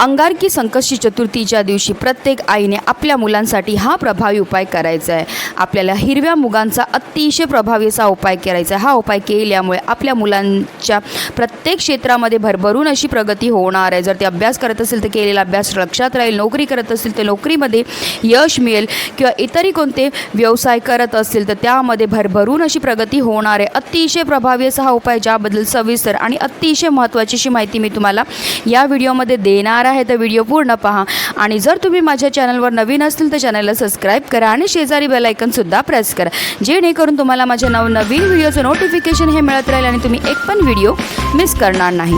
अंगारकी संकष्टी चतुर्थीच्या दिवशी प्रत्येक आईने आपल्या मुलांसाठी हा प्रभावी उपाय करायचा आहे. आपल्याला हिरव्या मुगांचा अतिशय प्रभावी असा उपाय करायचा आहे. हा उपाय केल्यामुळे आपल्या मुलांच्या प्रत्येक क्षेत्रामध्ये भरभरून अशी प्रगती होणार आहे. जर ते अभ्यास करत असेल तर केलेला अभ्यास लक्षात राहील. नोकरी करत असतील तर नोकरीमध्ये यश मिळेल किंवा इतरही कोणते व्यवसाय करत असतील तर त्यामध्ये भरभरून अशी प्रगती होणार आहे. अतिशय प्रभावी असा हा उपाय ज्याबद्दल सविस्तर आणि अतिशय महत्त्वाची अशी माहिती मी तुम्हाला या व्हिडिओमध्ये देणार आहे. तर व्हिडिओ पूर्ण पहा. आणि जर तुम्ही माझ्या चॅनलवर नवीन असतील तर चॅनलला सबस्क्राईब करा आणि शेजारी बेलायकनसुद्धा प्रेस करा. जेणेकरून तुम्हाला माझ्या नवनवीन व्हिडिओचं नोटिफिकेशन हे मिळत राहील आणि तुम्ही एक पण व्हिडिओ मिस करणार नाही.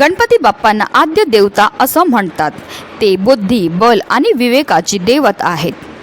गणपती बाप्पांना आद्य देवता असं म्हणतात. ते बुद्धी बल आणि विवेकाची देवत आहेत.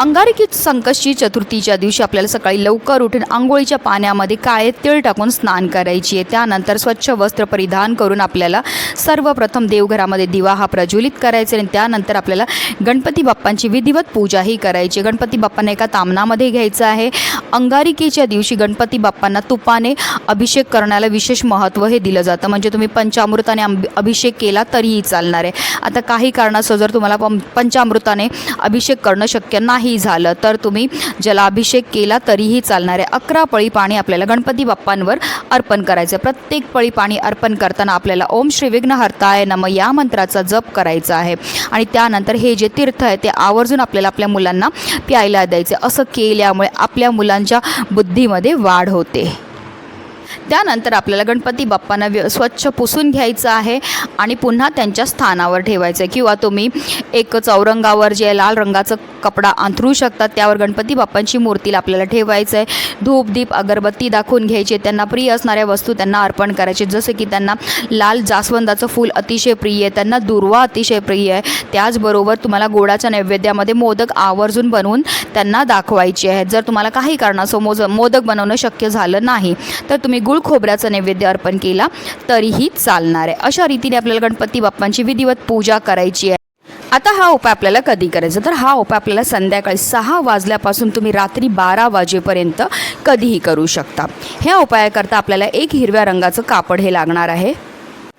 अंगारकी संकष्टी चतुर्थीच्या दिवशी आपल्याला सकाळी लवकर उठून आंघोळीच्या पाण्यामध्ये काळे तीळ टाकून स्नान करायची आहे. त्यानंतर स्वच्छ वस्त्र परिधान करून आपल्याला सर्वप्रथम देवघरामध्ये दिवा हा प्रज्वलित करायचा आणि त्यानंतर आपल्याला गणपती बाप्पांची विधिवत पूजाही करायची गणपती बाप्पांना एका तामनामध्ये घ्यायचं आहे. अंगारिकेच्या दिवशी गणपती बाप्पांना तुपाने अभिषेक करण्याला विशेष महत्त्व हे दिलं जातं. म्हणजे तुम्ही पंचामृताने अभिषेक केला तरीही चालणार आहे. आता काही कारणास्तव जर तुम्हाला पंचामृताने अभिषेक करणं शक्य नाही झालं. तर तुम्ही जलाभिषेक केला तरीही चालणारे अकरा पळी पाणी आपल्याला गणपती बाप्पांवर अर्पण करायचं प्रत्येक पळी पाणी अर्पण करताना आपल्याला ओम श्री विघ्नहर्ताय नम या मंत्राचा जप करायचा आहे. आणि त्यानंतर हे जे तीर्थ आहे ते आवर्जून आपल्याला आपल्या मुलांना प्यायला द्यायचे असं केल्यामुळे आपल्या मुलांच्या बुद्धीमध्ये वाढ होते. त्यानंतर आपल्याला गणपती बाप्पांना व्य स्वच्छ पुसून घ्यायचं आहे आणि पुन्हा त्यांच्या स्थानावर ठेवायचं आहे किंवा तुम्ही एक चौरंगावर जे लाल रंगाचं कपडा अंथरू शकतात. त्यावर गणपती बाप्पांची मूर्तीला आपल्याला ठेवायचं आहे धूप दीप अगरबत्ती दाखवून घ्यायचे. त्यांना प्रिय असणाऱ्या वस्तू त्यांना अर्पण करायचे. जसं की त्यांना लाल जास्वंदाचं फूल अतिशय प्रिय आहे. त्यांना दुर्वा अतिशय प्रिय आहे. त्याचबरोबर तुम्हाला गोडाच्या नैवेद्यामध्ये मोदक आवर्जून बनवून त्यांना दाखवायचे आहेत. जर तुम्हाला काही कारणासो मोज मोदक बनवणं शक्य झालं नाही तर तुम्ही गुळ खोबऱ्याचा नैवेद्य अर्पण केला तरीही चालणार आहे. अशा रीतीने आपल्याला गणपती बाप्पांची विधिवत पूजा करायची आहे. आता हा उपाय आपल्याला कधी करायचा? तर हा उपाय आपल्याला संध्याकाळी सहा वाजल्यापासून तुम्ही रात्री बारा वाजेपर्यंत कधीही करू शकता. ह्या उपायाकरता आपल्याला एक हिरव्या रंगाचं कापड हे लागणार आहे.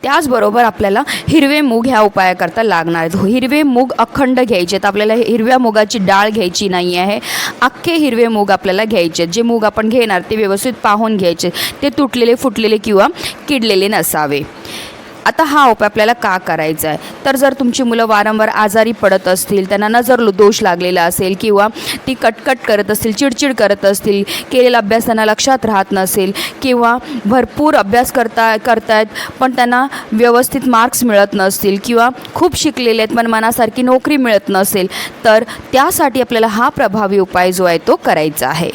त्याचबरोबर आपल्याला हिरवे मूग ह्या उपायाकरता लागणार आहेत. हिरवे मूग अखंड घ्यायचे आहेत. आपल्याला हिरव्या मुगाची डाळ घ्यायची नाही आहे. अख्खे हिरवे मूग आपल्याला घ्यायचे आहेत. जे मूग आपण घेणार ते व्यवस्थित पाहून घ्यायचे ते तुटलेले फुटलेले किंवा किडलेले नसावे. आता हा उपाय आपल्याला का करायचा आहे? तर जर तुमची मुलं वारंवार आजारी पडत असतील त्यांना नजर लो- दोष लागलेला असेल किंवा ती कटकट करत असतील चिडचिड करत असतील केलेला अभ्यास त्यांना लक्षात राहत नसेल किंवा भरपूर अभ्यास करता करतायत पण त्यांना व्यवस्थित मार्क्स मिळत नसतील किंवा खूप शिकलेले आहेत पण मनासारखी नोकरी मिळत नसेल तर त्यासाठी आपल्याला हा प्रभावी उपाय जो आहे तो करायचा आहे.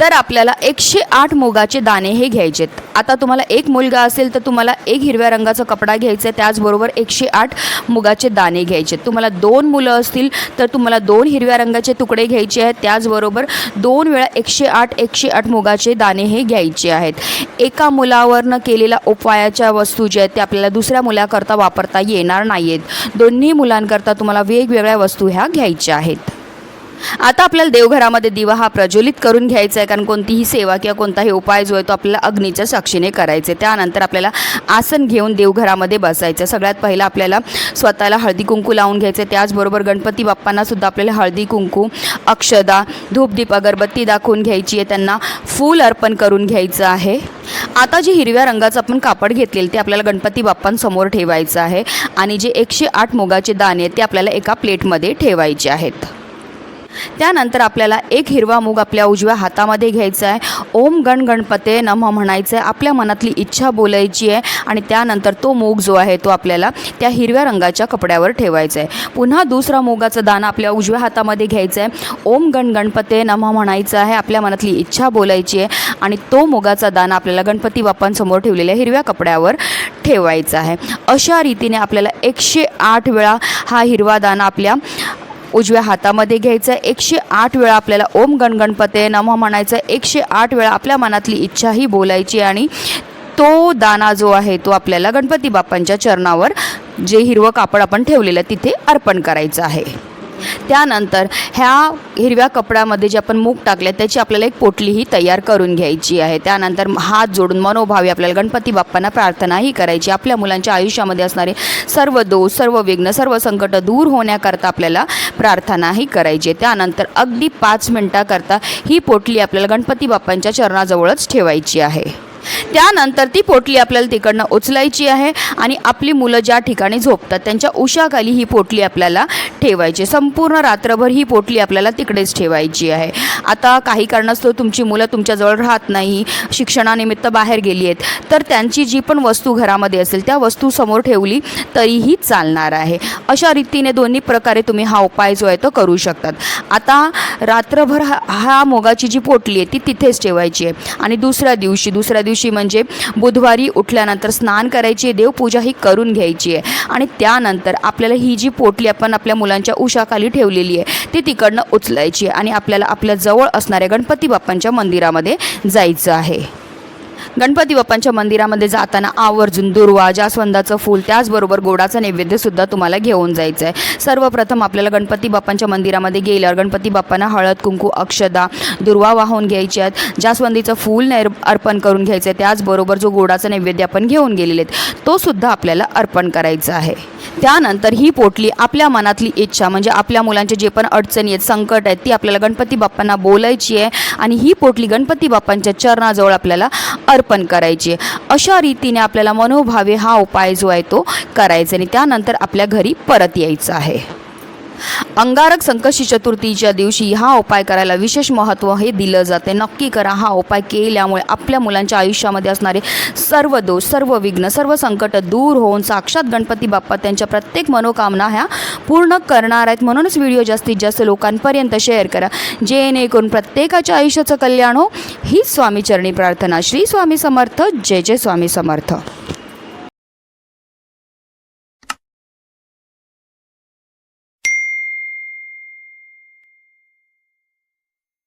तर आपल्याला एकशे आठ मुगाचे दाणे हे घ्यायचेत. आता तुम्हाला एक मुलगा असेल तर तुम्हाला एक हिरव्या रंगाचा कपडा घ्यायचा आहे. त्याचबरोबर एकशे आठ मुगाचे दाणे घ्यायचे. तुम्हाला दोन मुलं असतील तर तुम्हाला दोन हिरव्या रंगाचे तुकडे घ्यायचे आहेत. त्याचबरोबर दोन वेळा एकशे आठ एकशे आठ मुगाचे दाणे हे घ्यायचे आहेत. एका मुलावरनं केलेल्या उपायाच्या वस्तू ज्या आहेत त्या आपल्याला दुसऱ्या मुलाकरता वापरता येणार नाही आहेत दोन्ही मुलांकरता तुम्हाला वेगवेगळ्या वस्तू ह्या घ्यायच्या आहेत. आता आपल्याला देवघरामध्ये दिवा हा प्रज्वलित करून घ्यायचा आहे कारण कोणतीही सेवा किंवा कोणताही उपाय जो आहे तो आपल्याला अग्नीच्या साक्षीने करायचे आहे. त्यानंतर आपल्याला आसन घेऊन देवघरामध्ये बसायचं सगळ्यात पहिलं आपल्याला स्वतःला हळदी कुंकू लावून घ्यायचं आहे. त्याचबरोबर गणपती बाप्पांनासुद्धा आपल्याला हळदी कुंकू अक्षदा धूपदीप अगरबत्ती दाखवून घ्यायची आहे. त्यांना फूल अर्पण करून घ्यायचं आहे. आता जे हिरव्या रंगाचं आपण कापड घेतलेलं ते आपल्याला गणपती बाप्पांसमोर ठेवायचं आहे. आणि जे एकशे आठ मुगाचे दाणे आहेत ते आपल्याला एका प्लेटमध्ये ठेवायचे आहेत. त्यानंतर आपल्याला एक हिरवा मूग आपल्या उजव्या हातामध्ये घ्यायचा आहे. ओम गण गणपते नम म्हणायचं आहे आपल्या मनातली इच्छा बोलायची आहे आणि त्यानंतर तो मूग जो आहे तो आपल्याला त्या हिरव्या रंगाच्या कपड्यावर ठेवायचा आहे. पुन्हा दुसरा मुगाचा दाना आपल्या उजव्या हातामध्ये घ्यायचा आहे. ओम गण गणपते नम म्हणायचं आहे. आपल्या मनातली इच्छा बोलायची आहे आणि तो मुगाचा दाना आपल्याला गणपती बाप्पांसमोर ठेवलेल्या हिरव्या कपड्यावर ठेवायचा आहे. अशा रीतीने आपल्याला एकशे आठ वेळा हा हिरवा दाना आपल्या उजव्या हातामध्ये घ्यायचं. एकशे आठ वेळा आपल्याला ओम गणगणपते नम म्हणायचं. एकशे आठ वेळा आपल्या मनातली इच्छाही बोलायची आणि तो दाना जो आहे तो आपल्याला गणपती बाप्पांच्या चरणावर जे हिरवं कापड आपण ठेवलेलं आहे तिथे अर्पण करायचं आहे. त्यानंतर ह्या हिरव्या कपड्यामध्ये जे आपण मूग टाकले त्याची आपल्याला एक पोटलीही तयार करून घ्यायची आहे. त्यानंतर हात जोडून मनोभावी आपल्याला गणपती बाप्पांना प्रार्थनाही करायची. आपल्या मुलांच्या आयुष्यामध्ये असणारे सर्व दोष सर्व विघ्न सर्व संकट दूर होण्याकरता आपल्याला प्रार्थनाही करायची त्यानंतर अगदी पाच मिनटाकरता ही पोटली आपल्याला गणपती बाप्पांच्या चरणाजवळच ठेवायची आहे. त्यानंतर ती पोटली आपल्याला तिकडनं उचलायची आहे आणि आपली मुलं ज्या ठिकाणी झोपतात त्यांच्या उशाखाली ही पोटली आपल्याला ठेवायची. संपूर्ण रात्रभर ही पोटली आपल्याला तिकडेच ठेवायची आहे. आता काही कारणास्तव तुमची मुलं तुमच्याजवळ राहत नाही शिक्षणानिमित्त बाहेर गेली आहेत तर त्यांची जी पण वस्तू घरामध्ये असेल त्या वस्तू समोर ठेवली तरीही चालणार आहे. अशा रीतीने दोन्ही प्रकारे तुम्ही हा उपाय जो आहे तो करू शकतात. आता रात्रभर हा हा मोगाची जी पोटली आहे ती तिथेच ठेवायची आहे. आणि दुसऱ्या दिवशी दुसऱ्या दिवशी म्हणजे बुधवारी उठल्यानंतर स्नान करायची आहे देवपूजा ही करून घ्यायची आहे. आणि त्यानंतर आपल्याला ही जी पोटली आपण आपल्या मुलांच्या उशाखाली ठेवलेली आहे ती तिकडनं उचलायची आहे आणि आपल्याला आपल्या जवळ असणाऱ्या गणपती बाप्पांच्या मंदिरामध्ये जायचं आहे. गणपती बाप्पांच्या मंदिरामध्ये जाताना आवर्जून दुर्वा जास्वंदाचं फूल त्याचबरोबर गोडाचं नैवेद्यसुद्धा तुम्हाला घेऊन जायचं आहे सर्वप्रथम आपल्याला गणपती बाप्पांच्या मंदिरामध्ये गेल्यावर गणपती बाप्पांना हळद कुंकू अक्षदा दुर्वा वाहून घ्यायचे आहेत. जास्वंदीचं फूल नैर अर्पण करून घ्यायचं आहे त्याचबरोबर जो गोडाचं नैवेद्य आपण घेऊन गेलेले आहेत तो सुद्धा आपल्याला अर्पण करायचा आहे. त्यानंतर ही पोटली आपल्या मनातली इच्छा म्हणजे आपल्या मुलांचे जे पण अडचणी आहेत संकट आहेत ती आपल्याला गणपती बाप्पांना बोलायची आहे आणि ही पोटली गणपती बाप्पांच्या चरणाजवळ आपल्याला अर्पण करायची आहे. अशा रीतीने आपल्याला मनोभावे हा उपाय जो आहे तो करायचा आणि त्यानंतर आपल्या घरी परत यायचं आहे. अंगारक संकष्टी चतुर्थीच्या दिवशी हा उपाय करायला विशेष महत्त्व हे दिलं जाते. नक्की करा हा उपाय केल्यामुळे आपल्या मुलांच्या आयुष्यामध्ये असणारे सर्व दोष सर्व विघ्न सर्व संकट दूर होऊन साक्षात गणपती बाप्पा त्यांच्या प्रत्येक मनोकामना ह्या पूर्ण करणार आहेत. म्हणूनच व्हिडिओ जास्तीत जास्त लोकांपर्यंत शेअर करा. जेणेकरून प्रत्येकाच्या आयुष्याचं कल्याण हो. ही स्वामीचरणी प्रार्थना. श्री स्वामी समर्थ. जय जय स्वामी समर्थ.